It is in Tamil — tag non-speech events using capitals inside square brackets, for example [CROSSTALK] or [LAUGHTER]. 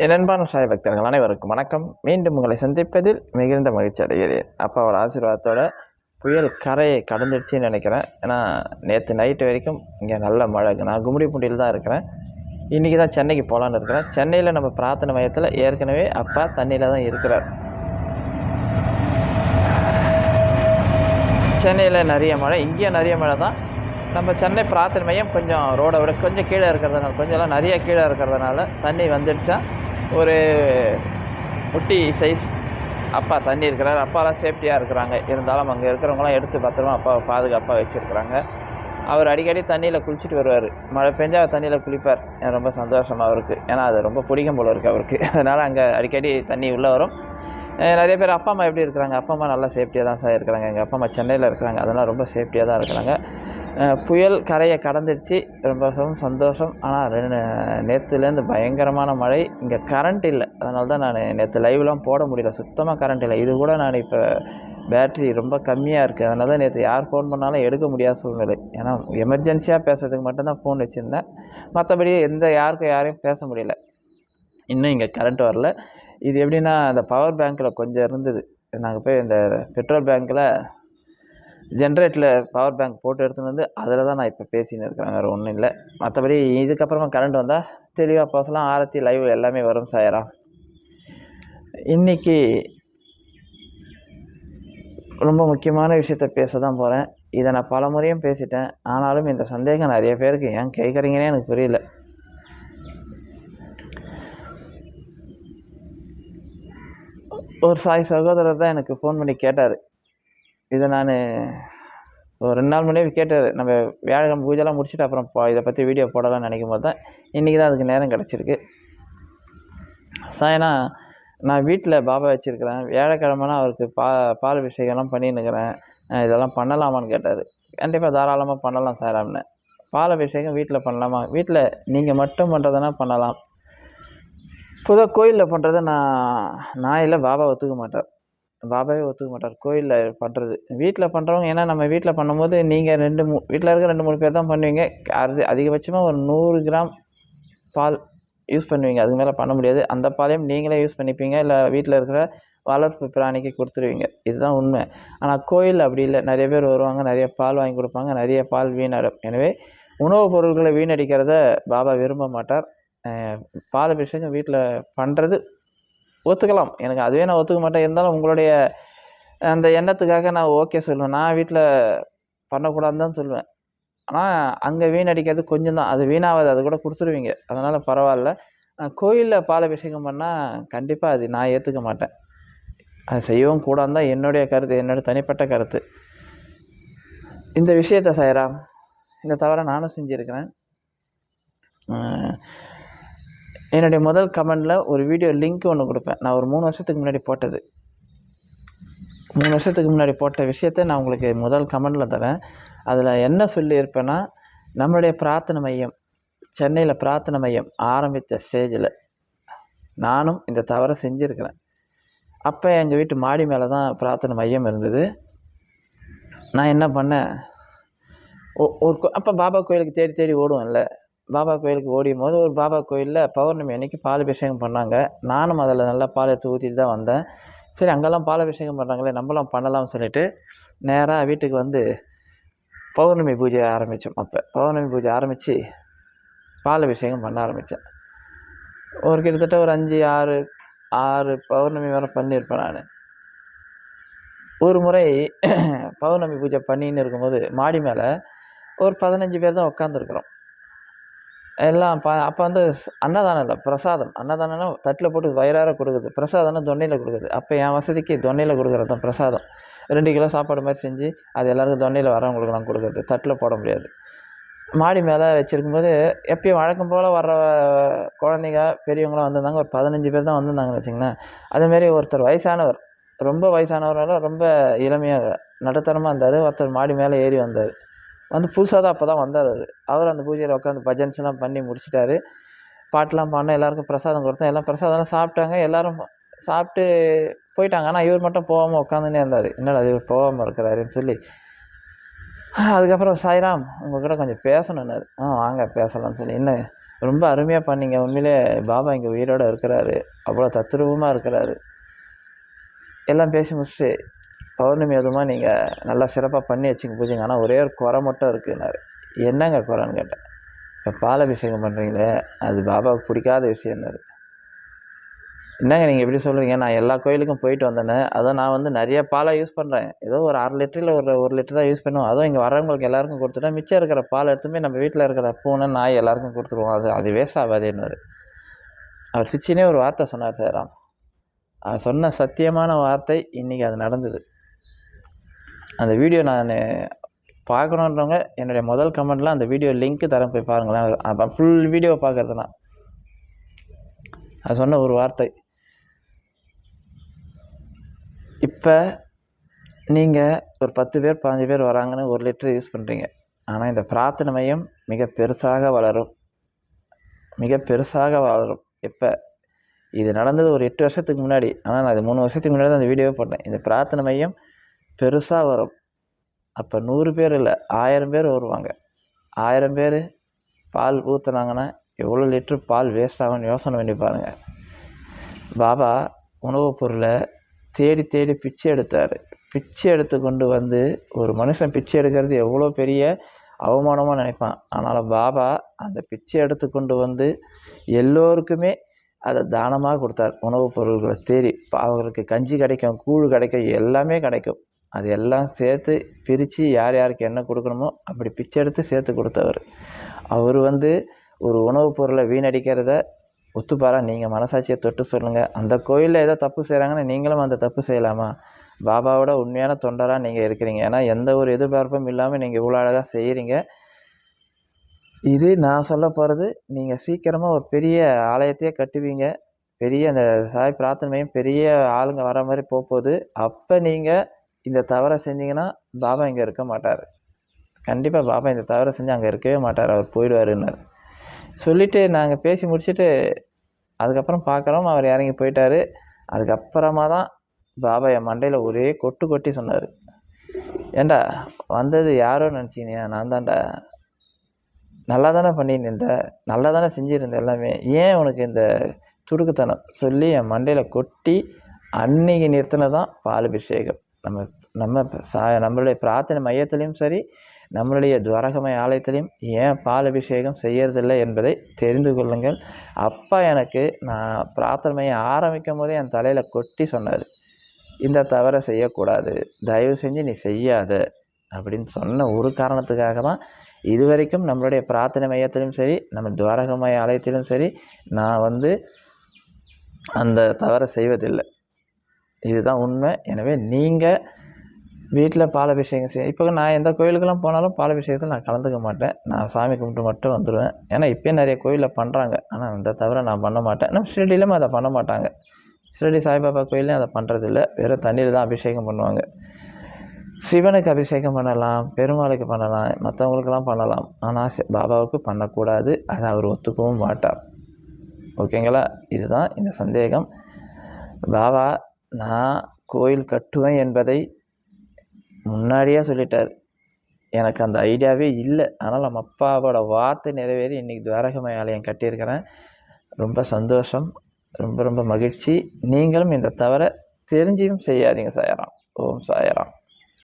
என் சாய் பக்தர்கள் அனைவருக்கும் வணக்கம். மீண்டும் உங்களை சந்திப்பதில் மிகுந்த மகிழ்ச்சி அடைகிறேன். அப்பாவோட ஆசீர்வாதத்தோட புயல் கரையை கடந்துடுச்சின்னு நினைக்கிறேன். ஏன்னா நேற்று நைட்டு வரைக்கும் இங்கே நல்ல மழை. நான் கும்மிடிப்பூண்டியில் தான் இருக்கிறேன். இன்றைக்கி தான் சென்னைக்கு போகலான்னு இருக்கிறேன். சென்னையில் நம்ம பிரார்த்தனை மையத்தில் ஏற்கனவே அப்பா தண்ணியில் தான் இருக்கிறார். சென்னையில் நிறைய மழை இங்கேயும் நிறைய மழை தான். நம்ம சென்னை பிரார்த்தனை மையம் கொஞ்சம் ரோடை விட கொஞ்சம் கீழே இருக்கிறதுனால கொஞ்சம் எல்லாம் நிறைய கீழே இருக்கிறதுனால தண்ணி வந்துடுச்சா? ஒரு முட்டி சைஸ் அப்பா தண்ணி இருக்கிறார். அப்பாலாம் சேஃப்டியாக இருக்கிறாங்க. இருந்தாலும் அங்கே இருக்கிறவங்களாம் எடுத்து பத்திரமா அப்பாவை பாதுகாப்பாக வச்சுருக்குறாங்க. அவர் அடிக்கடி தண்ணியில் குளிச்சுட்டு வருவார். மழை பெஞ்சா தண்ணியில் குளிப்பார். எனக்கு ரொம்ப சந்தோஷமாக அவருக்கு ஏன்னா அது ரொம்ப பிடிக்கும் போல இருக்குது அவருக்கு. [LAUGHS] அதனால் அங்கே அடிக்கடி தண்ணி உள்ளே வரும். நிறைய பேர் அப்பா அம்மா எப்படி இருக்கிறாங்க? அப்பா அம்மா நல்லா சேஃப்டியாக தான் சார் இருக்கிறாங்க. எங்கள் அப்பா அம்மா சென்னையில் இருக்கிறாங்க. அதெல்லாம் ரொம்ப சேஃப்டியாக தான் இருக்கிறாங்க. புயல் கரையை கடந்துருச்சு. ரொம்ப சந்தோஷம். சந்தோஷம் ஆனால் ரெண்டு நேற்றுலேருந்து பயங்கரமான மழை. இங்கே கரண்ட் இல்லை. அதனால தான் நான் நேற்று லைவ்லாம் போட முடியல. சுத்தமாக கரண்ட் இல்லை. இது கூட நான் இப்போ பேட்ரி ரொம்ப கம்மியாக இருக்குது அதனால தான் நேற்று யார் ஃபோன் பண்ணாலும் எடுக்க முடியாத சூழ்நிலை. ஏன்னா எமர்ஜென்சியாக பேசுறதுக்கு மட்டும்தான் ஃபோன் வச்சுருந்தேன். மற்றபடி எந்த யாருக்கும் யாரையும் பேச முடியல. இன்னும் இங்கே கரண்ட் வரல. இது எப்படின்னா அந்த பவர் பேங்க்கில் கொஞ்சம் இருந்தது. நாங்கள் போய் இந்த பெட்ரோல் பேங்க்கில் ஜென்ரேட்டில் பவர் பேங்க் போட்டு எடுத்துன்னு வந்து அதில் தான் நான் இப்போ பேசின்னு இருக்கிறேன் வேறு ஒன்றும் இல்லை. மற்றபடி இதுக்கப்புறமா கரண்ட் வந்தால் தெளிவாக பேசலாம். ஆரத்தி லைவ் எல்லாமே வரும் சாயரா. இன்றைக்கி ரொம்ப முக்கியமான விஷயத்த பேச தான் போகிறேன் இதை நான் பல முறையும் பேசிட்டேன். ஆனாலும் இந்த சந்தேகம் நிறைய பேருக்கு ஏன் கேட்குறீங்கன்னே எனக்கு புரியல. ஒரு சாய் சகோதரர் தான் எனக்கு ஃபோன் பண்ணி கேட்டார். இதை நான் ஒரு ரெண்டு நாள் முன்னாடி கேட்டார் நம்ம வியாழக்கிழமை பூஜைலாம் முடிச்சுட்டு அப்புறம் இதை பற்றி வீடியோ போடலாம்னு நினைக்கும் போது தான் இன்றைக்கி தான் அதுக்கு நேரம் கிடச்சிருக்கு. சாயனா நான் வீட்டில் பாபா வச்சுருக்கிறேன். வியாழக்கிழமைனா அவருக்கு பா பால் அபிஷேகம்லாம் பண்ணின்னுக்கிறேன். இதெல்லாம் பண்ணலாமான்னு கேட்டார். கண்டிப்பாக தாராளமாக பண்ணலாம் சார் அப்படின்னு. பால் அபிஷேகம் வீட்டில் பண்ணலாமா? வீட்டில் நீங்கள் மட்டும் பண்ணுறதுனா பண்ணலாம். பொதுவாக கோயிலில் பண்ணுறத நான் நான் இல்லை பாபா ஒத்துக்க மாட்டார். பாபாவே ஒத்துக்க மாட்டார். கோயிலில் பண்ணுறது வீட்டில் பண்ணுறவங்க ஏன்னா நம்ம வீட்டில் பண்ணும்போது நீங்கள் ரெண்டு மூ வீட்டில் இருக்க ரெண்டு மூணு பேர் தான் பண்ணுவீங்க. அது அதிகபட்சமாக ஒரு நூறு கிராம் பால் யூஸ் பண்ணுவீங்க. அதுக்கு மேலே பண்ண முடியாது. அந்த பாலையும் நீங்களே யூஸ் பண்ணிப்பீங்க. இல்லை வீட்டில் இருக்கிற வளர்ப்பு பிராணிக்கு கொடுத்துருவீங்க. இதுதான் உண்மை. ஆனால் கோயில் அப்படி இல்லை. நிறைய பேர் வருவாங்க. நிறைய பால் வாங்கி கொடுப்பாங்க. நிறைய பால் வீணாடும் எனவே உணவுப் பொருட்களை வீணடிக்கிறத பாபா விரும்ப மாட்டார். பால் அபிஷேகம் வீட்டில் பண்ணுறது ஒத்துக்கலாம். எனக்கு அதுவே நான் ஒத்துக்க மாட்டேன். இருந்தாலும் உங்களுடைய அந்த எண்ணத்துக்காக நான் ஓகே சொல்லுவேன். நான் வீட்டில் பண்ணக்கூடாதுன்னு தான் சொல்லுவேன். ஆனால் அங்கே வீணடிக்கிறது கொஞ்சம் தான். அது வீணாகாது. அது கூட கொடுத்துருவீங்க. அதனால் பரவாயில்ல. கோயிலில் பால் அபிஷேகம் பண்ணால் கண்டிப்பாக அது நான் ஏற்றுக்க மாட்டேன். அது செய்யவும் கூடாது தான் என்னுடைய கருத்து. என்னோடய தனிப்பட்ட கருத்து. இந்த விஷயத்தை செய்கிறான் இந்த தவிர நானும் செஞ்சுருக்கிறேன். என்னுடைய முதல் கமெண்டில் ஒரு வீடியோ லிங்க் ஒன்று கொடுப்பேன். நான் ஒரு மூணு வருஷத்துக்கு முன்னாடி போட்டது. மூணு வருஷத்துக்கு முன்னாடி போட்ட விஷயத்த நான் உங்களுக்கு முதல் கமெண்டில் தரேன். அதில் என்ன சொல்லியிருப்பேன்னா நம்மளுடைய பிரார்த்தனை மையம் சென்னையில் பிரார்த்தனை மையம் ஆரம்பித்த ஸ்டேஜில் நானும் இந்த தவறை செஞ்சுருக்கிறேன். அப்போ எங்கள் வீட்டு மாடி மேலே தான் பிரார்த்தனை மையம் இருந்தது. நான் என்ன பண்ணேன்? ஒரு கோ- அப்போ பாபா கோயிலுக்கு தேடி தேடி ஓடுவேன்ல பாபா கோயிலுக்கு ஓடியும் போது ஒரு பாபா கோயிலில் பௌர்ணமி அன்னைக்கு பால் அபிஷேகம் பண்ணாங்க. நானும் அதில் நல்லா பால் எடுத்து ஊற்றிட்டு தான் வந்தேன். சரி அங்கெல்லாம் பால் அபிஷேகம் பண்ணுறாங்களே நம்மளும் பண்ணலாம்னு சொல்லிட்டு நேராக வீட்டுக்கு வந்து பௌர்ணமி பூஜை ஆரம்பித்தோம் அப்போ பௌர்ணமி பூஜை ஆரம்பித்து பால் அபிஷேகம் பண்ண ஆரம்பித்தேன் ஒரு கிட்டத்தட்ட ஒரு அஞ்சு ஆறு ஆறு பௌர்ணமி வரை பண்ணியிருப்பேன் நான். ஒரு முறை பௌர்ணமி பூஜை பண்ணின்னு இருக்கும்போது மாடி மேலே ஒரு பதினஞ்சு பேர் தான் உட்காந்துருக்குறோம் எல்லாம் பா அப்போ வந்து அன்னதானம் இல்லை பிரசாதம். அன்னதானம்னா தட்டில் போட்டு வயிறார கொடுக்குது. பிரசாதம்னா தொன்னையில் கொடுக்குது. அப்போ என் வசதிக்கு தொன்னையில் கொடுக்குறது தான் பிரசாதம். ரெண்டு கிலோ சாப்பாடு மாதிரி செஞ்சு அது எல்லாருக்கும் தொன்னையில் வரவங்களுக்கு நான் கொடுக்குறது. தட்டில் போட முடியாது. மாடி மேலே வச்சுருக்கும்போது எப்பயும் வழக்கம் போல் வர்ற குழந்தைங்க பெரியவங்களாம் வந்திருந்தாங்க. ஒரு பதினஞ்சு பேர் தான் வந்திருந்தாங்கன்னு வச்சுங்களேன் அதேமாரி ஒருத்தர் வயசானவர் ரொம்ப வயசானவரால் ரொம்ப இளமையாக நடுத்தரமாக இருந்தார். ஒருத்தர் மாடி மேலே ஏறி வந்தார். வந்து புதுசாக தான் அப்போ தான் வந்தார் அவர். அவர் அந்த பூஜையில் உட்காந்து பஜன்ஸ்லாம் பண்ணி முடிச்சிட்டாரு. பாட்டெலாம் பாடினோம் எல்லாருக்கும் பிரசாதம் கொடுத்தோம். எல்லாம் பிரசாதம்லாம் சாப்பிட்டாங்க. எல்லோரும் சாப்பிட்டு போயிட்டாங்க. ஆனால் இவர் மட்டும் போகாமல் உட்காந்துனே இருந்தார். என்னடா இவர் போகாமல் இருக்கிறாருன்னு சொல்லி. அதுக்கப்புறம் சாய்ராம் உங்ககிட்ட கொஞ்சம் பேசணுன்னாரு ஆ வாங்க பேசலாம்னு சொல்லி. என்ன ரொம்ப அருமையாக பண்ணீங்க. உண்மையிலே பாபா இங்கே உயிரோடு இருக்கிறாரு. அவ்வளோ தத்ரூபமாக இருக்கிறாரு. எல்லாம் பேசி முடிச்சுட்டு பௌர்ணமி அதுமா நீங்கள் நல்லா சிறப்பாக பண்ணி வச்சுங்க பூஜைங்க ஆனால் ஒரே ஒரு குறை மட்டும் இருக்குன்னாரு. என்னங்க குறைன்னு கேட்டேன் இப்போ பாலபிஷேகம் பண்ணுறீங்களே அது பாபாவுக்கு பிடிக்காத விஷயம்னாரு என்னங்க நீங்கள் எப்படி சொல்கிறீங்க நான் எல்லா கோயிலுக்கும் போயிட்டு வந்தேனே அதுவும் நான் வந்து நிறைய பாலை யூஸ் பண்ணுறேன் ஏதோ ஒரு அரை லிட்டரில் ஒரு ஒரு லிட்டர் தான் யூஸ் பண்ணுவோம் அதுவும் இங்கே வரவங்களுக்கு எல்லாருக்கும் கொடுத்துட்டேன் மிச்சம் இருக்கிற பால் எடுத்துமே நம்ம வீட்டில் இருக்கிற பூனை நாய் எல்லாருக்கும் கொடுத்துருவோம். அது அது வேஸ்ட் ஆகாதுன்னாரு. அவர் சிச்சினே ஒரு வார்த்தை சொன்னார் சார் அவர் சொன்ன சத்தியமான வார்த்தை இன்றைக்கி அது நடந்தது. அந்த வீடியோ நான் பார்க்கணுன்றவங்க என்னுடைய முதல் கமெண்ட்டில் அந்த வீடியோ லிங்க்கு தரேன் போய் பாருங்களேன். அப்போ ஃபுல் வீடியோ பார்க்குறதுனா அது சொன்ன ஒரு வார்த்தை. இப்போ நீங்கள் ஒரு பத்து பேர் பாஞ்சு பேர் வராங்கன்னு ஒரு லிட்டர் யூஸ் பண்ணுறீங்க ஆனால் இந்த பிரார்த்தனை மையம் மிக பெருசாக வளரும். மிக பெருசாக வளரும். எப்போ இது நடந்தது ஒரு எட்டு வருஷத்துக்கு முன்னாடி. ஆனால் நான் அது மூணு வருஷத்துக்கு முன்னாடி தான் அந்த வீடியோவே போட்டேன். இந்த பிரார்த்தனை மையம் பெருசாக வரும். அப்போ நூறு பேர் இல்லை ஆயிரம் பேர் வருவாங்க. ஆயிரம் பேர் பால் ஊற்றுனாங்கன்னா எவ்வளோ லிட்ரு பால் வேஸ்ட் ஆகும்னு யோசனை பண்ணி பாருங்கள் பாபா உணவுப் பொருளை தேடி தேடி பிச்சை எடுத்தார். பிச்சை எடுத்து கொண்டு வந்து ஒரு மனுஷன் பிச்சை எடுக்கிறது எவ்வளோ பெரிய அவமானமாக நினைப்பான். ஆனால் பாபா அந்த பிச்சை எடுத்து கொண்டு வந்து எல்லோருக்குமே அதை தானமாக கொடுத்தார். உணவுப் பொருள்களை தேடி அவங்களுக்கு கஞ்சி கிடைக்கும் கூழ் கிடைக்கும் எல்லாமே கிடைக்கும். அது எல்லாம் சேர்த்து பிரித்து யார் யாருக்கு என்ன கொடுக்கணுமோ அப்படி பிச்சை எடுத்து சேர்த்து கொடுத்தவர். அவர் வந்து ஒரு உணவுப் பொருளை வீணடிக்கிறத ஒத்துப்பாரா? நீங்கள் மனசாட்சியை தொட்டு சொல்லுங்கள் அந்த கோயிலில் ஏதோ தப்பு செய்கிறாங்கன்னா நீங்களும் அந்த தப்பு செய்யலாமா? பாபாவோட உண்மையான தொண்டராக நீங்கள் இருக்கிறீங்க. ஏன்னா எந்த ஒரு எதிர்பார்ப்பும் இல்லாமல் நீங்கள் இவ்வளோ அழகாக செய்கிறீங்க இது நான் சொல்ல போகிறது நீங்கள் சீக்கிரமாக ஒரு பெரிய ஆலயத்தையே கட்டுவீங்க. பெரிய அந்த சாய் பிரார்த்தனையும் பெரிய ஆளுங்க வர மாதிரி போக போகுது அப்போ நீங்கள் இந்த தவறை செஞ்சிங்கன்னா பாபா இங்கே இருக்க மாட்டார். கண்டிப்பாக பாபா இந்த தவறை செஞ்சு அங்கே இருக்கவே மாட்டார். அவர் போயிடுவாருன்னார். சொல்லிவிட்டு நாங்கள் பேசி முடிச்சுட்டு அதுக்கப்புறம் பார்க்குறோம் அவர் இறங்கி போயிட்டார். அதுக்கப்புறமா தான் பாபா என் மண்டையில் ஒரே கொட்டு கொட்டி சொன்னார். ஏண்டா வந்தது யாரோ நினச்சினியா நான் தான்டா. நல்லா தானே பண்ணியிருந்த நல்லா தானே செஞ்சுருந்த எல்லாமே. ஏன் உனக்கு இந்த துடுக்குத்தனம் சொல்லி என் மண்டையில் கொட்டி அன்னைக்கு நிறுத்தினதான் பாலபிஷேகம். நம்ம நம்ம சா நம்மளுடைய பிரார்த்தனை மையத்திலையும் சரி நம்மளுடைய துவாரகமய ஆலயத்திலையும் ஏன் பால் அபிஷேகம் செய்யறதில்லை என்பதை தெரிந்து கொள்ளுங்கள். அப்பா எனக்கு நான் பிரார்த்தனையை ஆரம்பிக்கும் போதே என் தலையில் கொட்டி சொன்னார். இந்த தவறை செய்யக்கூடாது. தயவு செஞ்சு நீ செய்யாத அப்படின்னு சொன்ன ஒரு காரணத்துக்காக தான் இது வரைக்கும் நம்மளுடைய பிரார்த்தனை மையத்திலும் சரி நம்ம துவாரகமய ஆலயத்திலும் சரி நான் வந்து அந்த தவறை செய்வதில்லை. இதுதான் உண்மை. எனவே நீங்கள் வீட்டில் பாலபிஷேகம் செய்ய இப்போ நான் எந்த கோயிலுக்கெல்லாம் போனாலும் பாலபிஷேகத்தில் நான் கலந்துக்க மாட்டேன். நான் சாமி கும்பிட்டு மட்டும் வந்துடுவேன் ஏன்னா இப்போயும் நிறைய கோயிலில் பண்ணுறாங்க ஆனால் அந்த தவிர நான் பண்ண மாட்டேன். நம்ம ஷிரடியிலும் அதை பண்ண மாட்டாங்க. ஷிரடி சாய்பாபா கோயிலையும் அதை பண்ணுறதில்ல வெறும் தண்ணியில் தான் அபிஷேகம் பண்ணுவாங்க. சிவனுக்கு அபிஷேகம் பண்ணலாம் பெருமாளுக்கு பண்ணலாம் மற்றவங்களுக்கெல்லாம் பண்ணலாம். ஆனால் பாபாவுக்கு பண்ணக்கூடாது. அதை அவர் ஒத்துக்கவும் மாட்டார். ஓகேங்களா? இதுதான் இந்த சந்தேகம். பாபா நான் கோயில் கட்டுவேன் என்பதை முன்னாடியே சொல்லிட்டார். எனக்கு அந்த ஐடியாவே இல்லை. ஆனால் நம்ம அப்பாவோட வார்த்தை நிறைவேறி இன்றைக்கி துவாரகமய ஆலயம் கட்டியிருக்கிறேன். ரொம்ப சந்தோஷம். ரொம்ப ரொம்ப மகிழ்ச்சி. நீங்களும் இந்த தவிர தெரிஞ்சியும் செய்யாதீங்க சாயராம். ஓம் சாயராம்.